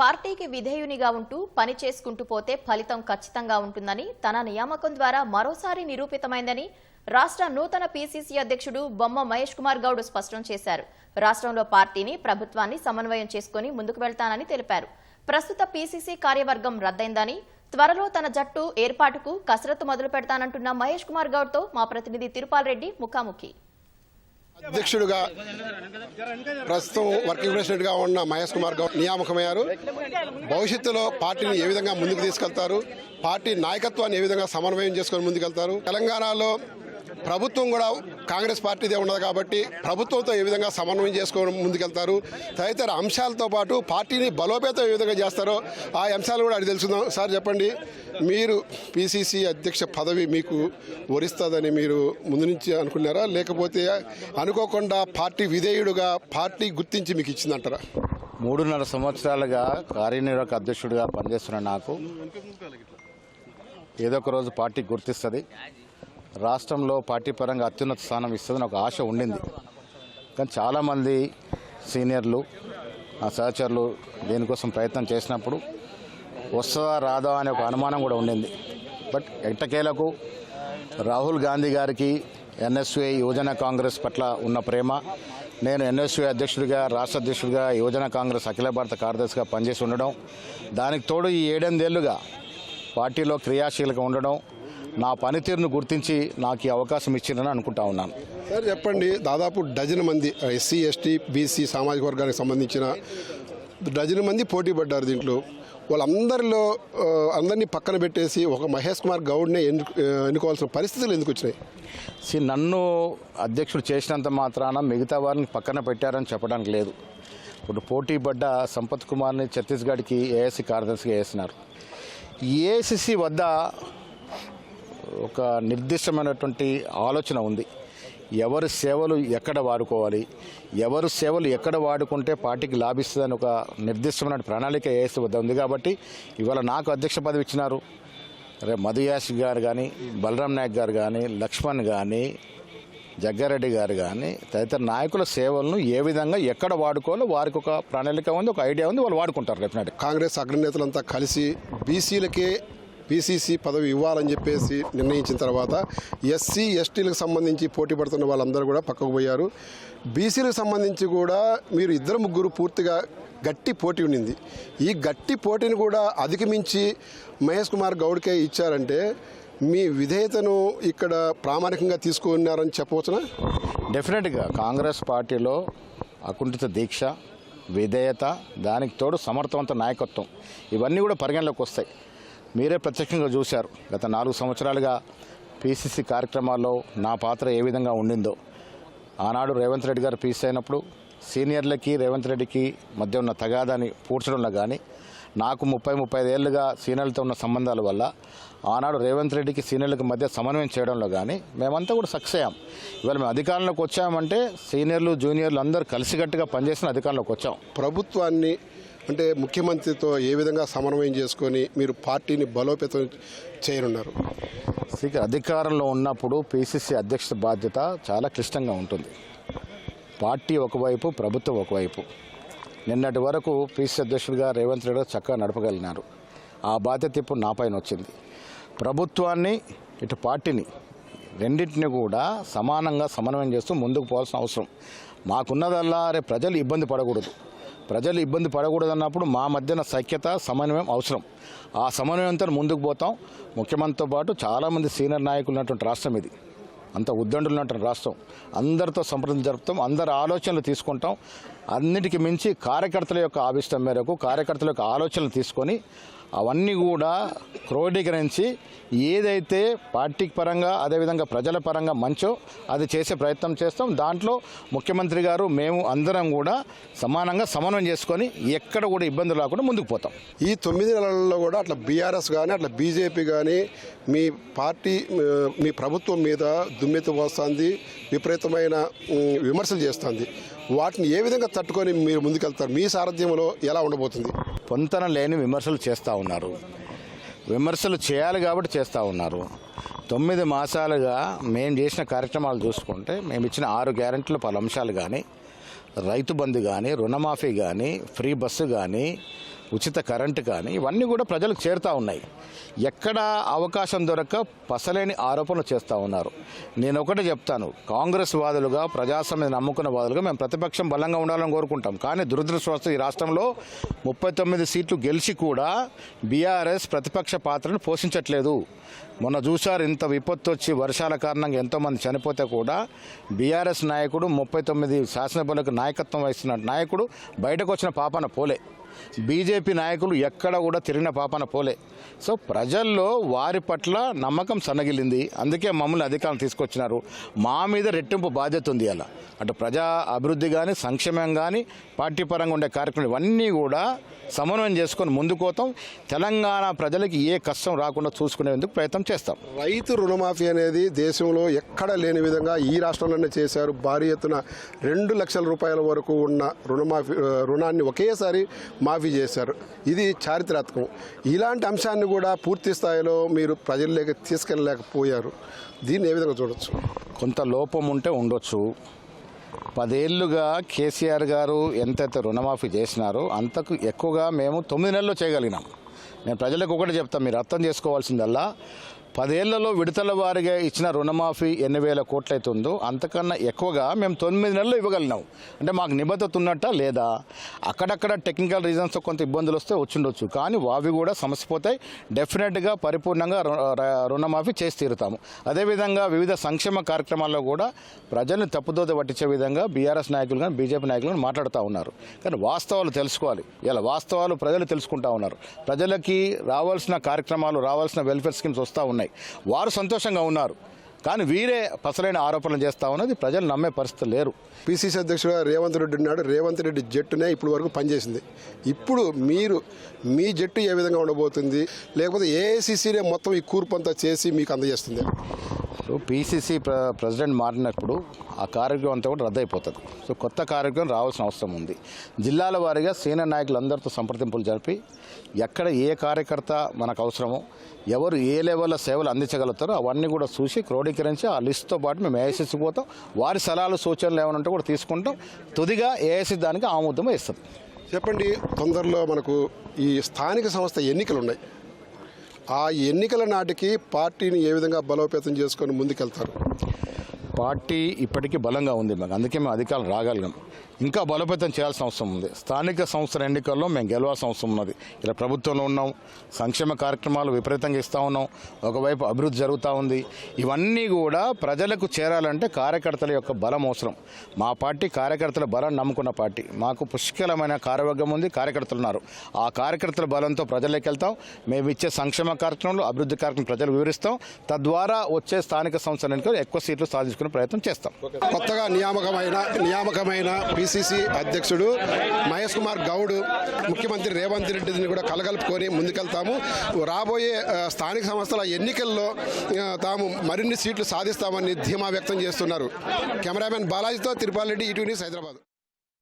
పార్టీకి విధేయునిగా ఉంటూ పని చేసుకుంటూ పోతే ఫలితం ఖచ్చితంగా ఉంటుందని తన నియామకం ద్వారా మరోసారి నిరూపితమైందని రాష్ట్ర నూతన పీసీసీ అధ్యక్షుడు బొమ్మ మహేష్ కుమార్ గౌడ్ స్పష్టం చేశారు. రాష్ట్రంలో పార్టీని ప్రభుత్వాన్ని సమన్వయం చేసుకుని ముందుకు వెళ్తానని తెలిపారు. ప్రస్తుత పీసీసీ కార్యవర్గం రద్దయిందని త్వరలో తన జట్టు ఏర్పాటుకు కసరత్తు మొదలు పెడతానంటున్న మహేష్ కుమార్ గౌడ్తో మా ప్రతినిధి తిరుపాల్ రెడ్డి ముఖాముఖి. అధ్యక్షుడిగా ప్రస్తుతం వర్కింగ్ ప్రెసిడెంట్గా ఉన్న మహేష్ కుమార్ గౌడ్ నియామకమయ్యారు. భవిష్యత్తులో పార్టీని ఏ విధంగా ముందుకు తీసుకెళ్తారు? పార్టీ నాయకత్వాన్ని ఏ విధంగా సమన్వయం చేసుకొని ముందుకెళ్తారు? తెలంగాణలో ప్రభుత్వం కూడా కాంగ్రెస్ పార్టీదే ఉన్నది కాబట్టి ప్రభుత్వంతో ఏ విధంగా సమన్వయం చేసుకొని ముందుకెళ్తారు తదితర అంశాలతో పాటు పార్టీని బలోపేతం ఏ విధంగా చేస్తారో ఆ అంశాలు కూడా అడిగి తెలుసుకుందాం. సార్ చెప్పండి. మీరు పిసిసి అధ్యక్ష పదవి మీకు వరిస్తుందని మీరు ముందు నుంచి అనుకున్నారా? లేకపోతే అనుకోకుండా పార్టీ విధేయుడుగా పార్టీ గుర్తించి మీకు ఇచ్చిందంటారా? మూడున్నర సంవత్సరాలుగా కార్యనిర్వాహక అధ్యక్షుడిగా పనిచేస్తున్న నాకు ఏదో ఒక రోజు పార్టీ గుర్తిస్తుంది. రాష్ట్రంలో పార్టీ పరంగా అత్యున్నత స్థానం ఇస్తుందని ఒక ఆశ ఉండింది. కానీ చాలామంది సీనియర్లు ఆ సహచరులు దీనికోసం ప్రయత్నం చేసినప్పుడు వస్తుందా రాదా అనే ఒక అనుమానం కూడా ఉండింది. బట్ ఎట్టకేలకు రాహుల్ గాంధీ గారికి ఎన్ఎస్యుఐ యువజన కాంగ్రెస్ పట్ల ఉన్న ప్రేమ నేను ఎన్ఎస్యుఐ అధ్యక్షుడిగా రాష్ట్ర అధ్యక్షుడిగా యువజన కాంగ్రెస్ అఖిల భారత కార్యదర్శిగా పనిచేసి ఉండడం దానికి తోడు ఈ ఏడెనిమిదేళ్ళుగా పార్టీలో క్రియాశీలక ఉండడం నా పనితీరును గుర్తించి నాకు ఈ అవకాశం ఇచ్చిందని అనుకుంటా ఉన్నాను. సార్ చెప్పండి దాదాపు డజన్ మంది ఎస్సీ ఎస్టీ బీసీ సామాజిక వర్గానికి సంబంధించిన డజన్ మంది పోటీ పడ్డారు దీంట్లో. వాళ్ళందరిలో అందరినీ పక్కన పెట్టేసి ఒక మహేష్ కుమార్ గౌడ్నే ఎన్ను ఎన్నుకోవాల్సిన పరిస్థితులు ఎందుకు వచ్చినాయి? సి నన్ను అధ్యక్షుడు చేసినంత మాత్రాన మిగతా వారిని పక్కన పెట్టారని చెప్పడానికి లేదు. ఇప్పుడు పోటీ పడ్డ సంపత్ కుమార్ని ఛత్తీస్గఢ్కి ఏఎస్సీ కార్యదర్శిగా వేసినారు. ఏఐసిసి వద్ద ఒక నిర్దిష్టమైనటువంటి ఆలోచన ఉంది. ఎవరి సేవలు ఎక్కడ వాడుకోవాలి? ఎవరు సేవలు ఎక్కడ వాడుకుంటే పార్టీకి లాభిస్తుందని ఒక నిర్దిష్టమైన ప్రణాళిక వేసి వద్ద ఉంది కాబట్టి ఇవాళ నాకు అధ్యక్ష పదవి ఇచ్చినారు. రేపు మధుయాష్ గారు కానీ బలరాం నాయక్ గారు కానీ లక్ష్మణ్ కానీ జగ్గారెడ్డి గారు కానీ తదితర నాయకుల సేవలను ఏ విధంగా ఎక్కడ వాడుకోవాలో వారికి ఒక ప్రణాళిక ఉంది ఒక ఐడియా ఉంది వాళ్ళు వాడుకుంటారు డెఫినెట్గా. కాంగ్రెస్ అగ్రనేతలంతా కలిసి బీసీలకే పీసీసీ పదవి ఇవ్వాలని చెప్పేసి నిర్ణయించిన తర్వాత ఎస్సీ ఎస్టీలకు సంబంధించి పోటీ పడుతున్న వాళ్ళందరూ కూడా పక్కకు పోయారు. బీసీలకు సంబంధించి కూడా మీరు ఇద్దరు ముగ్గురు పూర్తిగా గట్టి పోటీ ఉండింది. ఈ గట్టి పోటీని కూడా అధిగమించి మహేష్ కుమార్ గౌడ్కే ఇచ్చారంటే మీ విధేయతను ఇక్కడ ప్రామాణికంగా తీసుకున్నారని చెప్పవచ్చునా? డెఫినెట్గా కాంగ్రెస్ పార్టీలో అకుంఠిత దీక్ష విధేయత దానికి తోడు సమర్థవంత నాయకత్వం ఇవన్నీ కూడా పరిగణలోకి వస్తాయి. మీరే ప్రత్యక్షంగా చూశారు. గత నాలుగు సంవత్సరాలుగా పీసీసీ కార్యక్రమాల్లో నా పాత్ర ఏ విధంగా ఉండిందో. ఆనాడు రేవంత్ రెడ్డి గారు పీసీ అయినప్పుడు సీనియర్లకి రేవంత్ రెడ్డికి మధ్య ఉన్న తగాదాన్ని పూడ్చడంలో కానీ నాకు ముప్పై ముప్పై ఏళ్ళుగా సీనియర్లతో ఉన్న సంబంధాల వల్ల ఆనాడు రేవంత్ రెడ్డికి సీనియర్లకు మధ్య సమన్వయం చేయడంలో కానీ మేమంతా కూడా సక్సెస్ అయ్యాం. ఇవాళ మేము అధికారంలోకి వచ్చామంటే సీనియర్లు జూనియర్లు అందరూ కలిసికట్టుగా పనిచేసిన అధికారంలోకి వచ్చాం. ప్రభుత్వాన్ని అంటే ముఖ్యమంత్రితో ఏ విధంగా సమన్వయం చేసుకొని మీరు పార్టీని బలోపేతం చేయనున్నారు? స్పీకర్ అధికారంలో ఉన్నప్పుడు పీసీసీ అధ్యక్ష బాధ్యత చాలా క్లిష్టంగా ఉంటుంది. పార్టీ ఒకవైపు ప్రభుత్వం ఒకవైపు. నిన్నటి వరకు పిసిసి అధ్యక్షుడిగా రేవంత్ రెడ్డి చక్కగా నడపగలిగినారు. ఆ బాధ్యత ఇప్పుడు నా పైన వచ్చింది. ప్రభుత్వాన్ని ఇటు పార్టీని రెండింటిని కూడా సమానంగా సమన్వయం చేస్తూ ముందుకు పోవాల్సిన అవసరం. మాకున్నదల్లా రే ప్రజలు ఇబ్బంది పడకూడదు. ప్రజలు ఇబ్బంది పడకూడదు అన్నప్పుడు మా మధ్యన సఖ్యత సమన్వయం అవసరం. ఆ సమన్వయంతో ముందుకు పోతాం. ముఖ్యమంత్రితో పాటు చాలామంది సీనియర్ నాయకులు ఉన్నటువంటి రాష్ట్రం ఇది. అంత ఉద్దండులు ఉన్నటువంటి రాష్ట్రం. అందరితో సంప్రదించి జరుపుతాం. అందరి ఆలోచనలు తీసుకుంటాం. అన్నిటికి మించి కార్యకర్తల యొక్క ఆవిష్టం మేరకు కార్యకర్తల యొక్క ఆలోచనలు తీసుకొని అవన్నీ కూడా క్రోడీకరించి ఏదైతే పార్టీ పరంగా అదేవిధంగా ప్రజల పరంగా మంచో అది చేసే ప్రయత్నం చేస్తాం. దాంట్లో ముఖ్యమంత్రి గారు మేము అందరం కూడా సమానంగా సమన్వయం చేసుకొని ఎక్కడ కూడా ఇబ్బందులు రాకుండా ముందుకు పోతాం. ఈ తొమ్మిది నెలల్లో కూడా అట్లా బీఆర్ఎస్ కానీ అట్లా బీజేపీ కానీ మీ పార్టీ మీ ప్రభుత్వం మీద దుమ్మెత్తి పోస్తుంది విపరీతమైన విమర్శలు చేస్తుంది. వాటిని ఏ విధంగా తట్టుకొని మీరు ముందుకెళ్తారు? మీ సారథ్యంలో ఎలా ఉండబోతుంది? పొంతన లేని విమర్శలు చేస్తూ ఉన్నారు. విమర్శలు చేయాలి కాబట్టి చేస్తూ ఉన్నారు. తొమ్మిది మాసాలుగా మేము చేసిన కార్యక్రమాలు చూసుకుంటే మేము ఇచ్చిన ఆరు గ్యారెంటీల పలు అంశాలు కానీ రైతు బంధు కానీ రుణమాఫీ కానీ ఫ్రీ బస్సు కానీ ఉచిత కరెంటు కానీ ఇవన్నీ కూడా ప్రజలకు చేరుతూ ఉన్నాయి. ఎక్కడ అవకాశం దొరక్క పసలేని ఆరోపణలు చేస్తూ ఉన్నారు. నేను ఒకటే చెప్తాను. కాంగ్రెస్ వాదులుగా ప్రజాస్వామ్యం నమ్ముకున్న వాదులుగా మేము ప్రతిపక్షం బలంగా ఉండాలని కోరుకుంటాం. కానీ దురదృష్టవస్తు ఈ రాష్ట్రంలో ముప్పై తొమ్మిది సీట్లు గెలిచి కూడా బీఆర్ఎస్ ప్రతిపక్ష పాత్రను పోషించట్లేదు. మొన్న చూశారు ఇంత విపత్తు వచ్చి వర్షాల కారణంగా ఎంతోమంది చనిపోతే కూడా బీఆర్ఎస్ నాయకుడు ముప్పై తొమ్మిది శాసనసభలకు నాయకత్వం వహిస్తున్న నాయకుడు బయటకు వచ్చిన పాపన పోలే. బీజేపీ నాయకులు ఎక్కడ కూడా తిరిగిన పాపన పోలే. సో ప్రజల్లో వారి పట్ల నమ్మకం సన్నగిలింది అందుకే మమ్మల్ని అధికారం తీసుకొచ్చినారు. మా మీద రెట్టింపు బాధ్యత ఉంది అలా. అంటే ప్రజా అభివృద్ధి కానీ సంక్షేమం కానీ పార్టీ పరంగా ఉండే కార్యక్రమాలు ఇవన్నీ కూడా సమన్వయం చేసుకొని ముందుకోతాం. తెలంగాణ ప్రజలకి ఏ కష్టం రాకుండా చూసుకునేందుకు ప్రయత్నం చేస్తాం. రైతు రుణమాఫీ అనేది దేశంలో ఎక్కడ లేని విధంగా ఈ రాష్ట్రంలోనే చేశారు. భారీ ఎత్తున రెండు లక్షల రూపాయల వరకు ఉన్న రుణమాఫీ రుణాన్ని ఒకేసారి మాఫీ చేశారు. ఇది చారిత్రాత్మకం. ఇలాంటి అంశాన్ని కూడా పూర్తి స్థాయిలో మీరు ప్రజల్లోకి తీసుకెళ్ళలేకపోయారు. దీన్ని ఏ విధంగా చూడొచ్చు? కొంత లోపం ఉంటే ఉండొచ్చు. పదేళ్ళుగా కేసీఆర్ గారు ఎంతైతే రుణమాఫీ చేసినారో అంతకు ఎక్కువగా మేము తొమ్మిది నెలల్లో చేయగలిగినాం. నేను ప్రజలకు ఒకటి చెప్తాను మీరు అర్థం చేసుకోవాల్సిందల్లా పదేళ్ళలో విడతల వారిగా ఇచ్చిన రుణమాఫీ ఎన్ని వేల కోట్లయితుందో ఉందో అంతకన్నా ఎక్కువగా మేము తొమ్మిది నెలలు ఇవ్వగలిగినాం. అంటే మాకు నిబద్ధత ఉన్నట్ట లేదా? అక్కడక్కడ టెక్నికల్ రీజన్స్ కొంత ఇబ్బందులు వస్తే వచ్చిండొచ్చు. కానీ అవి కూడా సమస్య పోతాయి. డెఫినెట్గా పరిపూర్ణంగా రుణమాఫీ చేసి తీరుతాము. అదేవిధంగా వివిధ సంక్షేమ కార్యక్రమాల్లో కూడా ప్రజలను తప్పుదోత పట్టించే విధంగా బీఆర్ఎస్ నాయకులు కానీ బీజేపీ నాయకులు కానీ మాట్లాడుతూ ఉన్నారు. కానీ వాస్తవాలు తెలుసుకోవాలి. ఇలా వాస్తవాలు ప్రజలు తెలుసుకుంటా ఉన్నారు. ప్రజలకి రావాల్సిన కార్యక్రమాలు రావాల్సిన వెల్ఫేర్ స్కీమ్స్ వస్తూ ఉన్నాయి. వారు సంతోషంగా ఉన్నారు. కానీ వీరే పసలైన ఆరోపణలు చేస్తా ఉన్నది ప్రజలు నమ్మే పరిస్థితి లేరు. పిసిసి అధ్యక్షుడు రేవంత్ రెడ్డి ఉన్నాడు. రేవంత్ రెడ్డి జట్టునే ఇప్పుడు వరకు పనిచేసింది. ఇప్పుడు మీరు మీ జట్టు ఏ విధంగా ఉండబోతుంది? లేకపోతే ఏఐసిసినే మొత్తం ఈ కూర్పు అంతా చేసి మీకు అందజేస్తుంది. సో పీసీసీ ప్ర ప్రెసిడెంట్ మారినప్పుడు ఆ కార్యక్రమం అంతా కూడా రద్దయిపోతుంది. సో కొత్త కార్యక్రమం రావాల్సిన అవసరం ఉంది. జిల్లాల వారీగా సీనియర్ నాయకులందరితో సంప్రదింపులు జరిపి ఎక్కడ ఏ కార్యకర్త మనకు అవసరమో ఎవరు ఏ లెవెల్లో సేవలు అందించగలుగుతారో అవన్నీ కూడా చూసి క్రోడీకరించి ఆ లిస్ట్తో పాటు మేము ఏఐసిసి పోతాం. వారి సలహాలు సూచనలు ఏమైనా ఉంటే కూడా తీసుకుంటాం. తుదిగా ఏఐసి దానికి ఆమోదం ఇస్తుంది చెప్పండి తొందరలో మనకు ఈ స్థానిక సంస్థ ఎన్నికలు ఉన్నాయి ఆ ఎన్నికల నాటికి పార్టీని ఏ విధంగా బలోపేతం చేసుకొని ముందుకెళ్తారు? పార్టీ ఇప్పటికీ బలంగా ఉంది మాకు. అందుకే మేము అధికారులు రాగలిగాం. ఇంకా బలోపేతం చేయాల్సిన అవసరం ఉంది. స్థానిక సంస్థల ఎన్నికల్లో మేము గెలవాల్సిన అవసరం ఉన్నది. ఇలా ప్రభుత్వంలో ఉన్నాం. సంక్షేమ కార్యక్రమాలు విపరీతంగా ఇస్తూ ఉన్నాం. ఒకవైపు అభివృద్ధి జరుగుతూ ఉంది. ఇవన్నీ కూడా ప్రజలకు చేరాలంటే కార్యకర్తల యొక్క బలం అవసరం. మా పార్టీ కార్యకర్తల బలం నమ్ముకున్న పార్టీ. మాకు పుష్కలమైన కార్యవర్గం ఉంది. కార్యకర్తలు ఉన్నారు. ఆ కార్యకర్తల బలంతో ప్రజలకు వెళ్తాం. మేము ఇచ్చే సంక్షేమ కార్యక్రమాలు అభివృద్ధి కార్యక్రమం ప్రజలు వివరిస్తాం. తద్వారా వచ్చే స్థానిక సంస్థల ఎన్నికలు ఎక్కువ సీట్లు సాధించుకునే ప్రయత్నం చేస్తాం. కొత్తగా నియామకమైన నియామకమైన పిసిసి అధ్యక్షుడు మహేష్ కుమార్ గౌడ్ ముఖ్యమంత్రి రేవంత్ రెడ్డిని కూడా కలగలుపుకొని ముందుకెళ్తాము. రాబోయే స్థానిక సంస్థల ఎన్నికల్లో తాము మరిన్ని సీట్లు సాధిస్తామని ధీమా వ్యక్తం చేస్తున్నారు. కెమెరామెన్ బాలాజీతో తిరుపాల్ రెడ్డి ఈటీవీ న్యూస్ హైదరాబాద్.